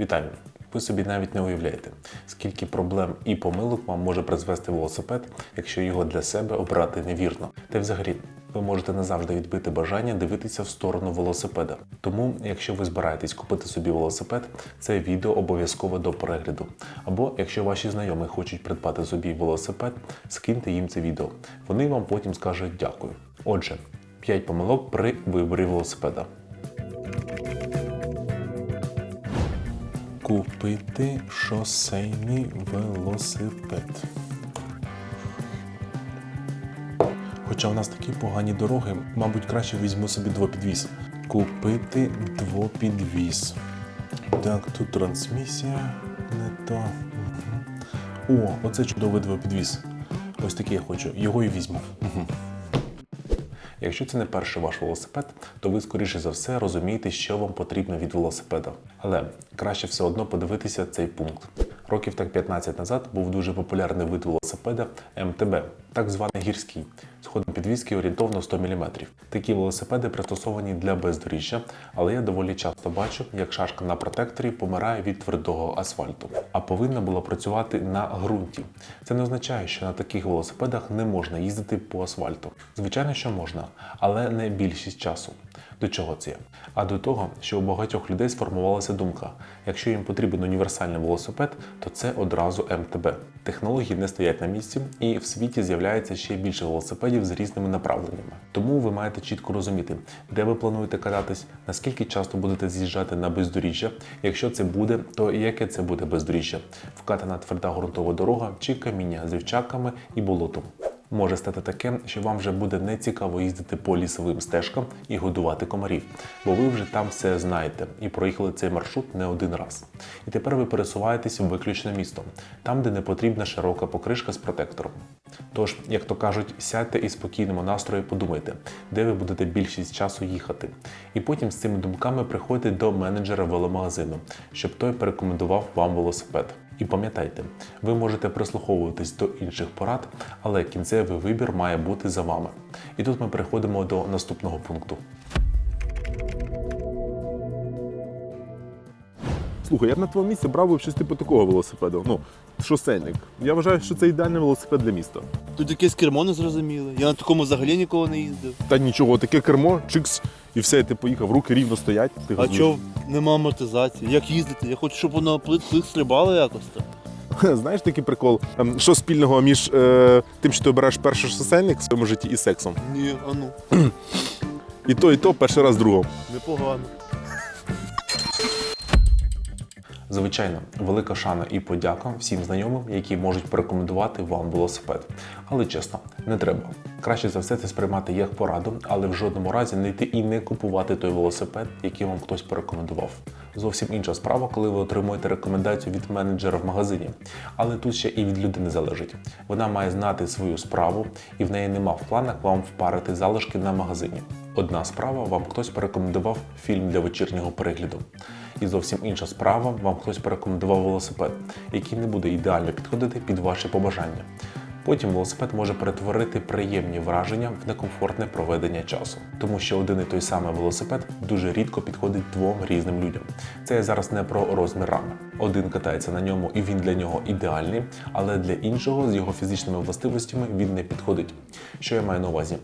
Вітаю! Ви собі навіть не уявляєте, скільки проблем і помилок вам може призвести велосипед, якщо його для себе обрати невірно. Та й взагалі, ви можете назавжди відбити бажання дивитися в сторону велосипеда. Тому, якщо ви збираєтесь купити собі велосипед, це відео обов'язково до перегляду. Або якщо ваші знайомі хочуть придбати собі велосипед, скиньте їм це відео. Вони вам потім скажуть дякую. Отже, 5 помилок при виборі велосипеда. Купити шосейний велосипед. Хоча у нас такі погані дороги, мабуть, краще візьму собі двопідвіз. Купити двопідвіз. Так, тут трансмісія не то. О, оце чудовий двопідвіз. Ось такий я хочу. Його і візьму. Мгм. Якщо це не перший ваш велосипед, то ви скоріше за все розумієте, що вам потрібно від велосипеда. Але краще все одно подивитися цей пункт. Років так 15 назад був дуже популярний вид велосипеда МТБ, так званий гірський, з ходом підвіски орієнтовно 100 мм. Такі велосипеди пристосовані для бездоріжжя, але я доволі часто бачу, як шашка на протекторі помирає від твердого асфальту, а повинна була працювати на ґрунті. Це не означає, що на таких велосипедах не можна їздити по асфальту. Звичайно, що можна, але не більшість часу. До чого це? А до того, що у багатьох людей сформувалася думка: якщо їм потрібен універсальний велосипед, то це одразу МТБ. Технології не стоять на місці, і в світі з'являється ще більше велосипедів з різними направленнями. Тому ви маєте чітко розуміти, де ви плануєте кататись, наскільки часто будете з'їжджати на бездоріжжя. Якщо це буде, то яке це буде бездоріжжя? Вкатана тверда ґрунтова дорога чи каміння з рівчаками і болотом. Може стати таке, що вам вже буде не цікаво їздити по лісовим стежкам і годувати комарів, бо ви вже там все знаєте і проїхали цей маршрут не один раз. І тепер ви пересуваєтесь виключно містом, там, де не потрібна широка покришка з протектором. Тож, як то кажуть, сядьте і спокійному настрої подумайте, де ви будете більшість часу їхати. І потім з цими думками приходьте до менеджера веломагазину, щоб той порекомендував вам велосипед. І пам'ятайте, ви можете прислуховуватись до інших порад, але кінцевий вибір має бути за вами. І тут ми переходимо до наступного пункту. Слухай, я б на твоєму місці брав би щось типу такого велосипеду. Ну, шосейник. Я вважаю, що це ідеальний велосипед для міста. Тут якесь кермо незрозуміле. Я на такому взагалі ніколи не їздив. Та нічого, таке кермо, чикс, і все, ти поїхав, руки рівно стоять. Ти А газуєш. чого нема амортизації? Як їздити? Я хочу, щоб воно плит стрибало якось так. Знаєш такий прикол? Ем, Що спільного між е, тим, що ти обираєш перший шосейник в своєму житті і сексом? Ні, а ну, І то, і то перший раз другом. непогано. Звичайно, велика шана і подяка всім знайомим, які можуть порекомендувати вам велосипед. Але чесно, не треба. Краще за все це сприймати як пораду, але в жодному разі не йти і не купувати той велосипед, який вам хтось порекомендував. Зовсім інша справа, коли ви отримуєте рекомендацію від менеджера в магазині. Але тут ще і від людини залежить. Вона має знати свою справу, і в неї нема в планах вам впарити залишки на магазині. Одна справа вам хтось порекомендував фільм для вечірнього перегляду. І зовсім інша справа вам хтось порекомендував велосипед, який не буде ідеально підходити під ваші побажання. Потім велосипед може перетворити приємні враження в некомфортне проведення часу, тому що один і той самий велосипед дуже рідко підходить двом різним людям. Це я зараз не про розмір рами. Один катається на ньому і він для нього ідеальний, але для іншого з його фізичними властивостями він не підходить. Що я маю на увазі?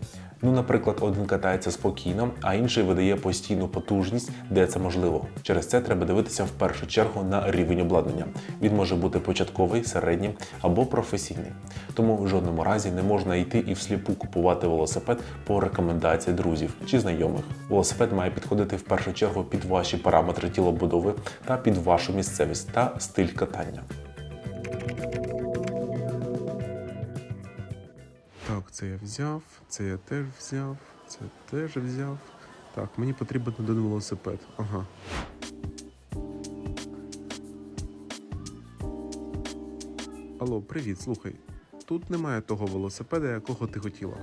Ну, наприклад, один катається спокійно, а інший видає постійну потужність, де це можливо. Через це треба дивитися в першу чергу на рівень обладнання. Він може бути початковий, середній або професійний. Тому в жодному разі не можна йти і всліпу купувати велосипед по рекомендації друзів чи знайомих. Велосипед має підходити в першу чергу під ваші параметри тілобудови та під вашу місцевість та стиль катання. Це я взяв, це я теж взяв, це теж взяв. Так, мені потрібен один велосипед. Ага. Алло, привіт, слухай. Тут немає того велосипеда, якого ти хотіла.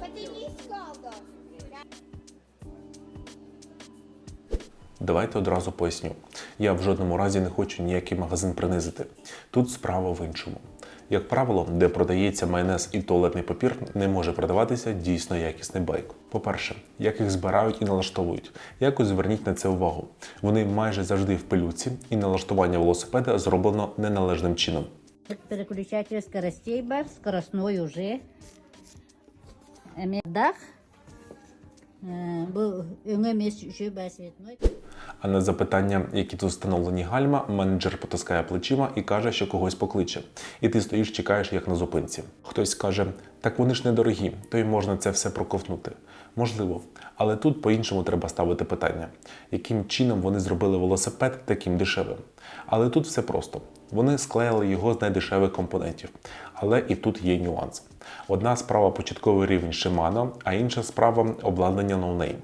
Давайте одразу поясню. Я в жодному разі не хочу ніякий магазин принизити. Тут справа в іншому. Як правило, де продається майонез і туалетний папір, не може продаватися дійсно якісний байк. По-перше, як їх збирають і налаштовують. Якось зверніть на це увагу. Вони майже завжди в пилюці, і налаштування велосипеда зроблено неналежним чином. Переключатель скоростей бар, скоростной уже. Эми Дах. Э, Был иной еще цветной. А на запитання, які тут встановлені гальма, менеджер потискає плечима і каже, що когось покличе. І ти стоїш, чекаєш, як на зупинці. Хтось каже, так вони ж недорогі, то й можна це все проковтнути. Можливо, але тут по-іншому треба ставити питання, яким чином вони зробили велосипед таким дешевим. Але тут все просто. Вони склеїли його з найдешевих компонентів. Але і тут є нюанс. Одна справа початковий рівень Shimano, а інша справа обладнання No Name.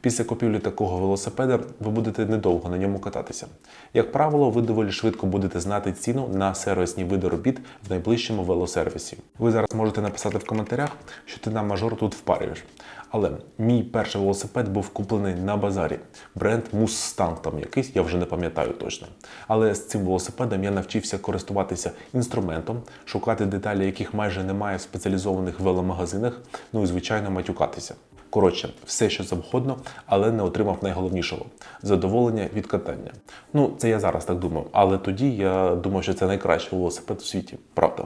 Після купівлі такого велосипеда ви будете недовго на ньому кататися. Як правило, ви доволі швидко будете знати ціну на сервісні види робіт в найближчому велосервісі. Ви зараз можете написати в коментарях, що ти на мажор тут впарюєш. Але мій перший велосипед був куплений на базарі. Бренд Mustang там якийсь, я вже не пам'ятаю точно. Але з цим велосипедом я навчився користуватися інструментом, шукати деталі, яких майже немає в спеціалізованих веломагазинах, ну і звичайно матюкатися. Коротше, все що завгодно, але не отримав найголовнішого задоволення від катання. Ну, це я зараз так думаю, але тоді я думав, що це найкращий велосипед у світі, правда.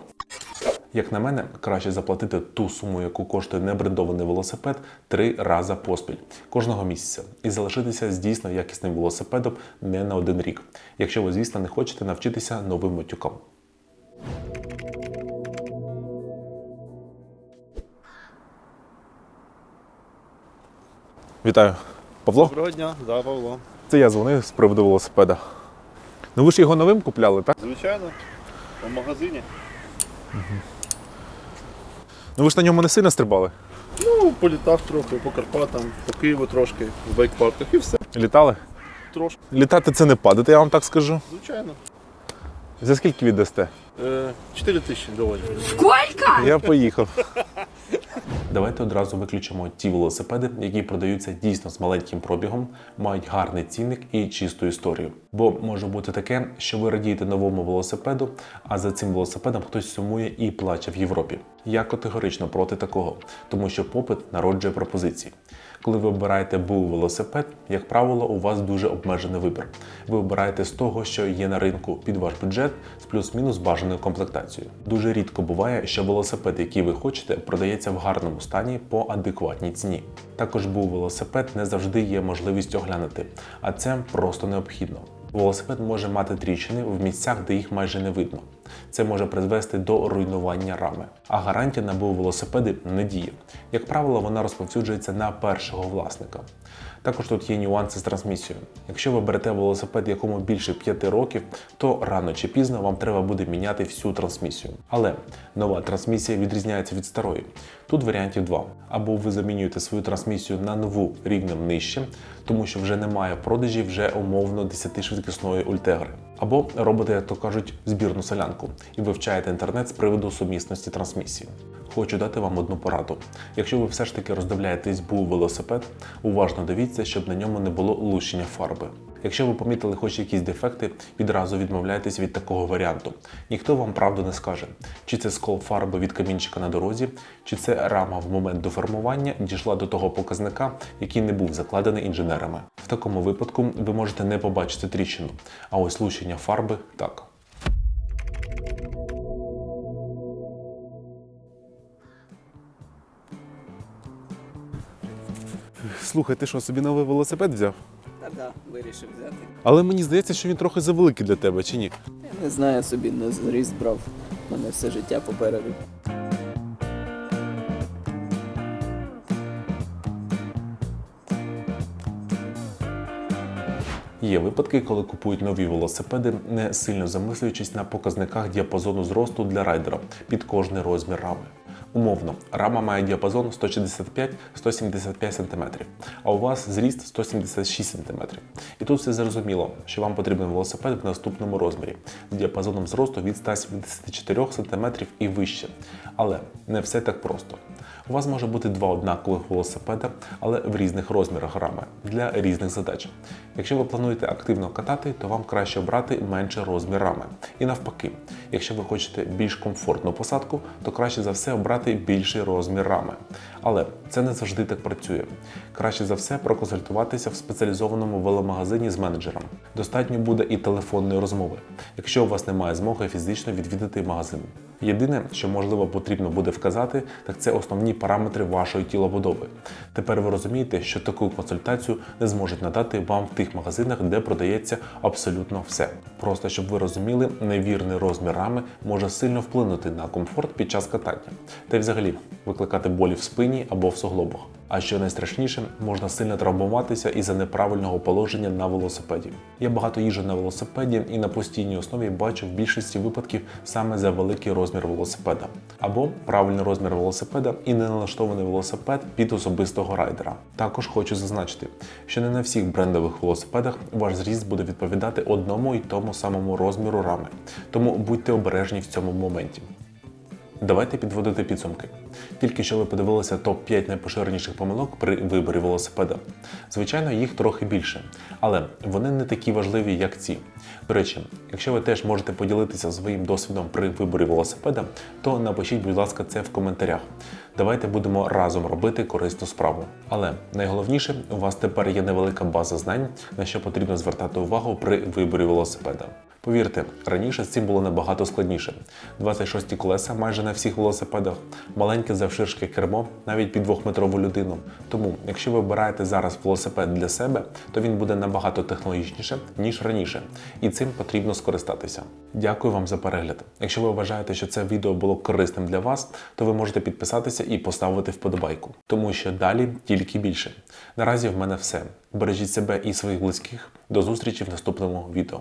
Як на мене, краще заплатити ту суму, яку коштує небрендований велосипед, три рази поспіль кожного місяця, і залишитися з дійсно якісним велосипедом не на один рік, якщо ви, звісно, не хочете навчитися новим матюкам. Вітаю, Павло. Доброго дня, да, Павло. Це я дзвонив з приводу велосипеда. Ну ви ж його новим купляли, так? Звичайно, в магазині. Ну ви ж на ньому не сильно стрибали. Ну, політав трохи по Карпатам, по Києву трошки, в байкпарках і все. Літали? Трошки, Літати це не падати, я вам так скажу. звичайно. За скільки віддасте? Е, 4 тисячі доларів. Я поїхав. Давайте одразу виключимо ті велосипеди, які продаються дійсно з маленьким пробігом, мають гарний цінник і чисту історію. Бо може бути таке, що ви радієте новому велосипеду, а за цим велосипедом хтось сумує і плаче в Європі. Я категорично проти такого, тому що попит народжує пропозиції. Коли ви обираєте був велосипед, як правило, у вас дуже обмежений вибір. Ви обираєте з того, що є на ринку під ваш бюджет з плюс-мінус бажаною комплектацією. Дуже рідко буває, що велосипед, який ви хочете, продається в гарному стані по адекватній ціні. Також був велосипед не завжди є можливість оглянути, а це просто необхідно. Велосипед може мати тріщини в місцях, де їх майже не видно. Це може призвести до руйнування рами. А гарантія на був велосипеди не діє. Як правило, вона розповсюджується на першого власника. Також тут є нюанси з трансмісією. Якщо ви берете велосипед, якому більше 5 років, то рано чи пізно вам треба буде міняти всю трансмісію. Але нова трансмісія відрізняється від старої. Тут варіантів два: або ви замінюєте свою трансмісію на нову рівнем нижче, тому що вже немає продажі вже умовно 10-швидкісної ультегри. Або робите, як то кажуть, збірну солянку і вивчаєте інтернет з приводу сумісності трансмісії. Хочу дати вам одну пораду. Якщо ви все ж таки роздивляєтесь був велосипед, уважно дивіться, щоб на ньому не було лущення фарби. Якщо ви помітили хоч якісь дефекти, відразу відмовляйтесь від такого варіанту. Ніхто вам правду не скаже, чи це скол фарби від камінчика на дорозі, чи це рама в момент доформування дійшла до того показника, який не був закладений інженерами. В такому випадку ви можете не побачити тріщину, а ось лущення фарби так. Слухай, ти що, собі новий велосипед взяв? Та да, вирішив взяти. Але мені здається, що він трохи завеликий для тебе, чи ні? Я не знаю, собі на зріст брав. У мене все життя попереду. Є випадки, коли купують нові велосипеди, не сильно замислюючись на показниках діапазону зросту для райдера під кожний розмір рами. Умовно, рама має діапазон 165-175 см, а у вас зріст 176 см. І тут все зрозуміло, що вам потрібен велосипед в наступному розмірі з діапазоном зросту від 174 см і вище. Але не все так просто. У вас може бути два однакових велосипеда, але в різних розмірах рами для різних задач. Якщо ви плануєте активно катати, то вам краще обрати менший розмір рами. І навпаки, якщо ви хочете більш комфортну посадку, то краще за все обрати більший розмір рами. Але це не завжди так працює. Краще за все проконсультуватися в спеціалізованому веломагазині з менеджером. Достатньо буде і телефонної розмови, якщо у вас немає змоги фізично відвідати магазин. Єдине, що можливо потрібно буде вказати, так це основні параметри вашої тілобудови. Тепер ви розумієте, що таку консультацію не зможуть надати вам в тих магазинах, де продається абсолютно все. Просто щоб ви розуміли, невірний розмір рами може сильно вплинути на комфорт під час катання, та й взагалі викликати болі в спині або в суглобах. А що найстрашніше, можна сильно травмуватися із-за неправильного положення на велосипеді. Я багато їжджу на велосипеді і на постійній основі бачу в більшості випадків саме за великий розмір велосипеда, або правильний розмір велосипеда і не налаштований велосипед під особистого райдера. Також хочу зазначити, що не на всіх брендових велосипедах ваш зріст буде відповідати одному і тому самому розміру рами, тому будьте обережні в цьому моменті. Давайте підводити підсумки. Тільки що ви подивилися топ-5 найпоширеніших помилок при виборі велосипеда. Звичайно, їх трохи більше, але вони не такі важливі, як ці. До речі, якщо ви теж можете поділитися своїм досвідом при виборі велосипеда, то напишіть, будь ласка, це в коментарях. Давайте будемо разом робити корисну справу. Але найголовніше, у вас тепер є невелика база знань, на що потрібно звертати увагу при виборі велосипеда. Повірте, раніше з цим було набагато складніше. 26 колеса майже на всіх велосипедах, маленьке завширшки кермо навіть під двохметрову людину. Тому, якщо ви обираєте зараз велосипед для себе, то він буде набагато технологічніше, ніж раніше, і цим потрібно скористатися. Дякую вам за перегляд. Якщо ви вважаєте, що це відео було корисним для вас, то ви можете підписатися і поставити вподобайку, тому що далі тільки більше. Наразі в мене все. Бережіть себе і своїх близьких. До зустрічі в наступному відео.